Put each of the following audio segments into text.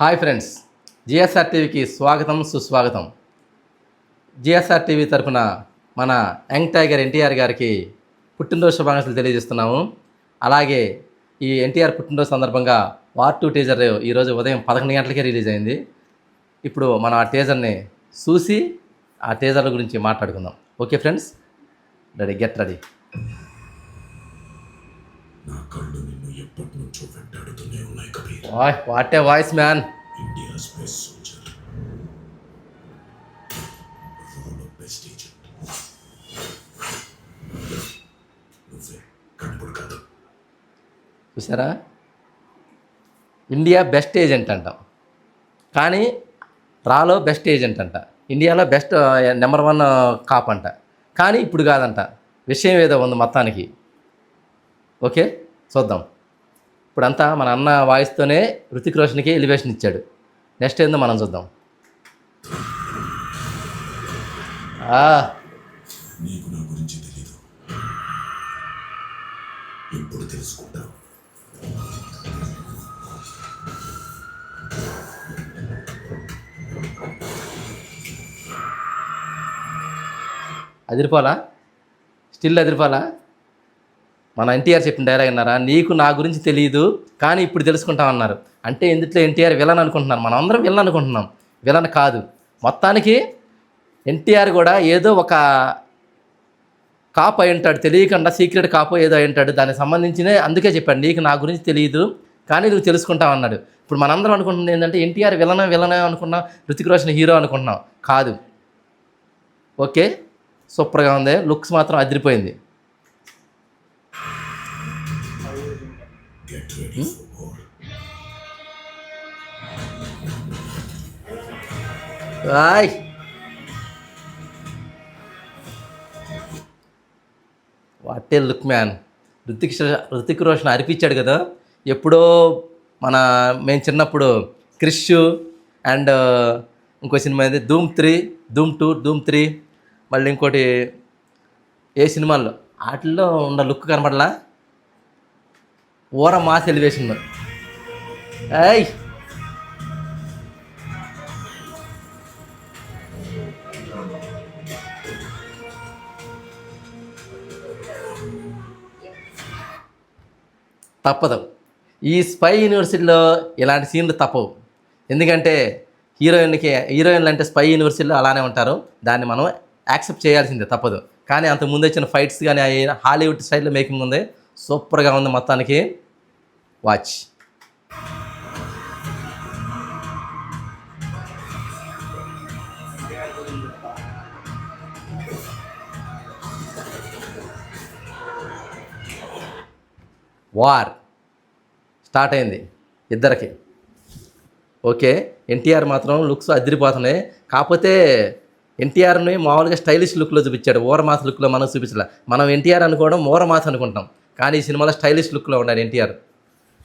Hi friends GSR టీవీకి స్వాగతం సుస్వాగతం. జిఎస్ఆర్ టీవీ తరఫున మన యంగ్ టైగర్ ఎన్టీఆర్ గారికి పుట్టినరోజు శుభాకాంక్షలు తెలియజేస్తున్నాము. అలాగే ఈ ఎన్టీఆర్ పుట్టినరోజు సందర్భంగా వార్ టూ టీజర్ ఈరోజు ఉదయం పదకొండు గంటలకే రిలీజ్ అయింది. ఇప్పుడు మనం ఆ టీజర్ని చూసి ఆ టీజర్ల గురించి మాట్లాడుకుందాం. Okay friends ready get ready. నా కళ్ళు నిన్ను ఎప్పటి నుంచో వెంటాడుతూనే ఉన్నాయి కవి వాయ్ what a voice man India space soldier role of best agent నువ్వే కనుపుడు కాదు. చూసారా? ఇండియా బెస్ట్ ఏజెంట్ అంటాం. కానీ రాలో బెస్ట్ ఏజెంట్ అంట. ఇండియాలో బెస్ట్ నెంబర్ వన్ కాప్ అంట. కానీ ఇప్పుడు కాదంట. విషయం ఏదో ఉంది మొత్తానికి. ఓకే చూద్దాం. ఇప్పుడంతా మన అన్న వాయిస్తోనే రుతిక్ రోషన్కి ఎలివేషన్ ఇచ్చాడు. నెక్స్ట్ ఏందో మనం చూద్దాం. నీకు నా గురించి తెలీదు. ఇప్పుడు తెలుసుకుంటావు? అదిరిపోలా స్టిల్ అదిరిపోలా మన ఎన్టీఆర్ చెప్పిన డైలాగ్ అన్నారా నీకు నా గురించి తెలియదు కానీ ఇప్పుడు తెలుసుకుంటామన్నారు అంటే ఎందుట్లో ఎన్టీఆర్ విలన్ అనుకుంటున్నారు? మనం అందరం విలన్ అనుకుంటున్నాం. విలన్ కాదు. మొత్తానికి ఎన్టీఆర్ కూడా ఏదో ఒక కాపు అయి ఉంటాడు తెలియకుండా సీక్రెట్ కాపు ఏదో అయి ఉంటాడు దానికి సంబంధించిన అందుకే చెప్పాడు. నీకు నా గురించి తెలియదు కానీ నువ్వు తెలుసుకుంటావు అన్నాడు. ఇప్పుడు మనందరం అనుకుంటుంది ఏంటంటే ఎన్టీఆర్ విలన విలన అనుకున్నాం రుతిక్ రోషన్ హీరో అనుకుంటున్నాం. కాదు. ఓకే? సూపర్గా ఉంది. లుక్స్ మాత్రం అదిరిపోయింది. Vai! What a look man Hrithik Hrithik Roshan అరిపించాడు కదా. ఎప్పుడో మన మేము చిన్నప్పుడు క్రిష్ అండ్ uh, ఇంకో సినిమా అయితే ధూమ్ త్రీ ధూమ్ టూ ధూమ్ త్రీ మళ్ళీ ఇంకోటి ఏ సినిమాల్లో? వాటిల్లో ఉన్న లుక్ కనపడలా ఓర మాస్ ఎలివేషన్ ఏయ్! తప్పదు. ఈ స్పై యూనివర్సిటీలో ఇలాంటి సీన్లు తప్పవు. ఎందుకంటే హీరోయిన్కి హీరోయిన్లు అంటే స్పై యూనివర్సిటీలో అలానే ఉంటారు. దాన్ని మనం యాక్సెప్ట్ చేయాల్సిందే తప్పదు. కానీ అంత ముందు వచ్చిన ఫైట్స్ కానీ అవి హాలీవుడ్ స్టైల్లో మేకింగ్ ఉంది. సూపర్గా ఉంది మొత్తానికి. వాచ్. వార్. స్టార్ట్ అయింది. ఇద్దరికి. ఓకే. ఎన్టీఆర్ మాత్రం లుక్స్ అదిరిపోతున్నాయి. కాకపోతే ఎన్టీఆర్ని మామూలుగా స్టైలిష్ లుక్లో చూపించాడు. ఓరమాస్ లుక్లో మనం చూపించలే. మనం ఎన్టీఆర్ అనుకోవడం ఓరమాస్ అనుకుంటాం కానీ ఈ సినిమాలో స్టైలిష్ లుక్లో ఉన్నాడు ఎన్టీఆర్.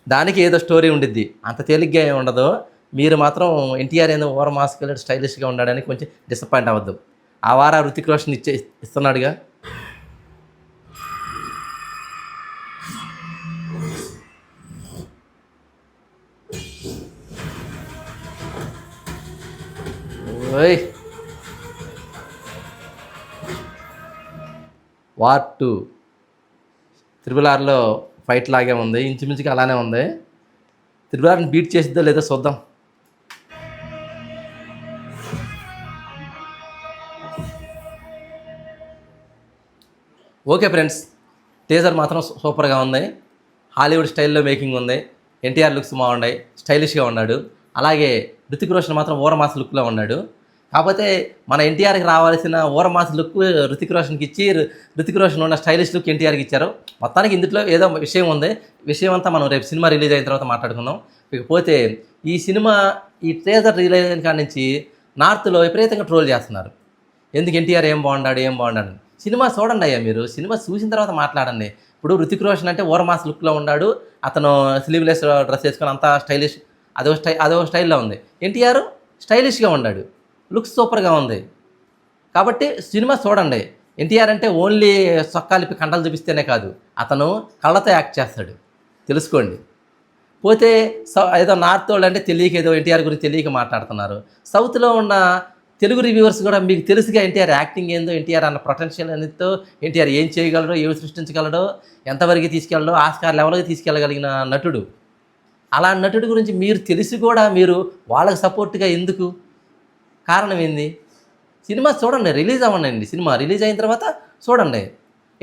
దానికి ఏదో స్టోరీ ఉండిద్ది. అంత తేలిగ్గా ఏమి ఉండదు. మీరు మాత్రం ఎన్టీఆర్ ఏదో ఓరమాస్కి వెళ్ళి స్టైలిష్గా ఉండడానికి కొంచెం డిసప్పాయింట్ అవ్వద్దు. ఆ వార రుతిక్ రోషన్ ఇచ్చే ఇస్తున్నాడుగా. ఓయ్. War two. త్రిబుల్ ఆర్లో ఫైట్ లాగే ఉంది. ఇంచుమించుగా అలానే ఉంది. త్రిబుల్ ఆర్ని బీట్ చేసిద్దో లేదో చూద్దాం. ఓకే ఫ్రెండ్స్ టీజర్ మాత్రం సూపర్గా ఉంది. హాలీవుడ్ స్టైల్లో మేకింగ్ ఉంది. ఎన్టీఆర్ లుక్స్ బాగున్నాయి. స్టైలిష్గా ఉన్నాడు. అలాగే రితిక్ రోషన్ మాత్రం ఓరమాస్ లుక్లో ఉన్నాడు. కాకపోతే మన ఎన్టీఆర్కి రావాల్సిన ఓరమాస్ లుక్ రుతిక్ రోషన్కి ఇచ్చి రుతిక్ రోషన్ ఉన్న స్టైలిష్ లుక్ ఎన్టీఆర్కి ఇచ్చారు. మొత్తానికి ఇందులో ఏదో విషయం ఉంది. విషయం అంతా మనం రేపు సినిమా రిలీజ్ అయిన తర్వాత మాట్లాడుకుందాం. ఇకపోతే ఈ సినిమా ఈ ట్రేజర్ రిలీజ్ అయిన కాడి నుంచి నార్త్లో విపరీతంగా ట్రోల్ చేస్తున్నారు. ఎందుకు ఎన్టీఆర్ ఏం బాగున్నాడు ఏం బాగున్నాడు సినిమా చూడండి అయ్యా మీరు. సినిమా చూసిన తర్వాత మాట్లాడండి. ఇప్పుడు రుతిక్ రోషన్ అంటే ఓరమాస్ లుక్లో ఉన్నాడు. అతను స్లీవ్లెస్ డ్రెస్ వేసుకొని అంతా స్టైలిష్ అదో స్టై అదో స్టైల్లో ఉంది. ఎన్టీఆర్ స్టైలిష్గా ఉన్నాడు లుక్స్ సూపర్గా ఉంది. కాబట్టి సినిమా చూడండి. ఎన్టీఆర్ అంటే ఓన్లీ సొక్కాలిపి కండలు చూపిస్తేనే కాదు అతను కళ్ళతో యాక్ట్ చేస్తాడు. తెలుసుకోండి. పోతే సౌ- ఏదో నార్త్ వాళ్ళు అంటే తెలియక ఏదో ఎన్టీఆర్ గురించి తెలియక మాట్లాడుతున్నారు. సౌత్లో ఉన్న తెలుగు రివ్యూవర్స్ కూడా మీకు తెలుసుగా ఎన్టీఆర్ యాక్టింగ్ ఏందో ఎన్టీఆర్ అన్న పొటెన్షియల్ అనేతో ఎన్టీఆర్ ఏం చేయగలడో ఏమి సృష్టించగలడో ఎంతవరకు తీసుకెళ్ళడో ఆస్కార్ లెవెల్కి తీసుకెళ్ళగలిగిన నటుడు. అలా నటుడి గురించి మీరు తెలిసి కూడా మీరు వాళ్ళకి సపోర్ట్గా ఎందుకు? కారణం ఏంది? సినిమా చూడండి రిలీజ్ అవ్వండి సినిమా రిలీజ్ అయిన తర్వాత చూడండి.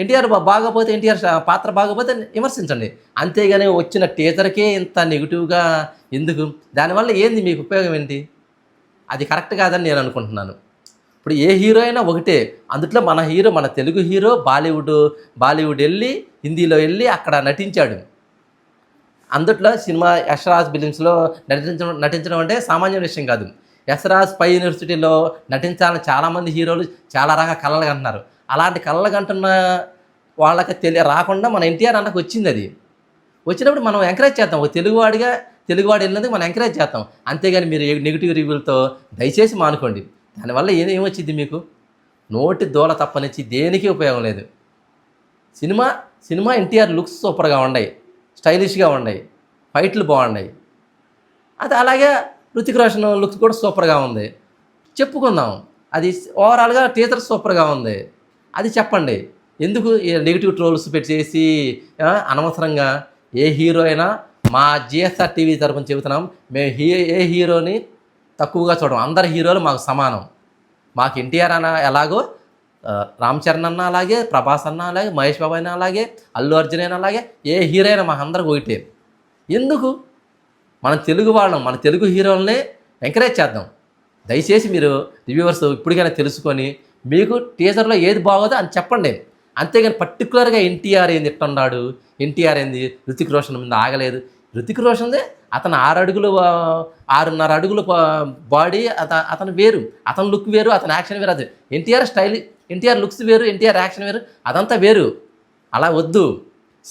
ఎన్టీఆర్ బాగపోతే ఎన్టీఆర్ పాత్ర బాగపోతే విమర్శించండి. అంతేగాని వచ్చిన టీజర్కే ఇంత నెగిటివ్గా ఎందుకు? దానివల్ల ఏంది మీకు ఉపయోగం ఏంటి? అది కరెక్ట్ కాదని నేను అనుకుంటున్నాను. ఇప్పుడు ఏ హీరో అయినా ఒకటే. అందుట్లో మన హీరో మన తెలుగు హీరో బాలీవుడ్ బాలీవుడ్ వెళ్ళి హిందీలో వెళ్ళి అక్కడ నటించాడు. అందుట్లో సినిమా యశ్రాజ్ ఫిలిమ్స్లో నటించడం నటించడం అంటే సామాన్య విషయం కాదు. యశ్రాజ్ పై యూనివర్సిటీలో నటించాలని చాలామంది హీరోలు చాలా రకాల కళలు కంటున్నారు. అలాంటి కళలు కంటున్న వాళ్ళకి తెలియ రాకుండా మన ఎన్టీఆర్ అన్నకు వచ్చింది అది. వచ్చినప్పుడు మనం ఎంకరేజ్ చేద్దాం. ఒక తెలుగువాడిగా తెలుగువాడు వెళ్ళినందుకు మనం ఎంకరేజ్ చేద్దాం. అంతేగాని మీరు నెగిటివ్ రివ్యూలతో దయచేసి మానుకోండి. దానివల్ల ఏం ఏమొచ్చింది మీకు? నోటి దూల తప్పనిచ్చి దేనికి ఉపయోగం లేదు. సినిమా సినిమా ఎన్టీఆర్ లుక్స్ సూపర్గా ఉన్నాయి. స్టైలిష్గా ఉన్నాయి. ఫైట్లు బాగున్నాయి. అది అలాగే రుతిక్ రోషన్ లుక్ కూడా సూపర్గా ఉంది. చెప్పుకుందాం. అది ఓవరాల్గా టీజర్ సూపర్గా ఉంది. అది చెప్పండి. ఎందుకు నెగిటివ్ ట్రోల్స్ పెట్టేసి అనవసరంగా ఏ హీరో అయినా మా జిఎస్ఆర్ టీవీ తరఫున చెబుతున్నాం మేము హీ ఏ హీరోని తక్కువగా చూడడం అందరి హీరోలు మాకు సమానం. మాకు ఎన్టీఆర్ అన్న ఎలాగో రామ్ చరణ్ అన్న అలాగే ప్రభాస్ అన్న అలాగే మహేష్ బాబు అయినా అలాగే అల్లు అర్జున్ అయినా అలాగే ఏ హీరో అయినా మాకు అందరికి ఒకటే. ఎందుకు? మనం తెలుగు వాళ్ళం మన తెలుగు హీరోలనే ఎంకరేజ్ చేద్దాం. దయచేసి మీరు రివ్యూవర్స్ ఇప్పటికైనా తెలుసుకొని మీకు టీజర్లో ఏది బాగోదో అని చెప్పండి. అంతేగాని పర్టికులర్గా ఎన్టీఆర్ ఏంది ఇట్టున్నాడు ఎన్టీఆర్ ఏంది? రుతిక్ రోషన్ మీద ఆగలేదు. రుతిక్ రోషన్దే అతను ఆరు అడుగులు ఆరున్నర అడుగులు బాడీ అత అతను వేరు. అతని లుక్ వేరు అతని యాక్షన్ వేరు. అది ఎన్టీఆర్ స్టైల్ ఎన్టీఆర్ లుక్స్ వేరు ఎన్టీఆర్ యాక్షన్ వేరు అదంతా వేరు. అలా వద్దు.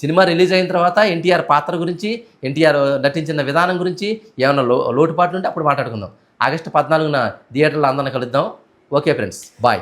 సినిమా రిలీజ్ అయిన తర్వాత ఎన్టీఆర్ పాత్ర గురించి ఎన్టీఆర్ నటించిన విధానం గురించి ఏమైనా లో లోటుపాట్లు ఉంటే అప్పుడు మాట్లాడుకుందాం. ఆగస్టు పద్నాలుగున థియేటర్లో అందరిని కలుద్దాం. Okay friends bye.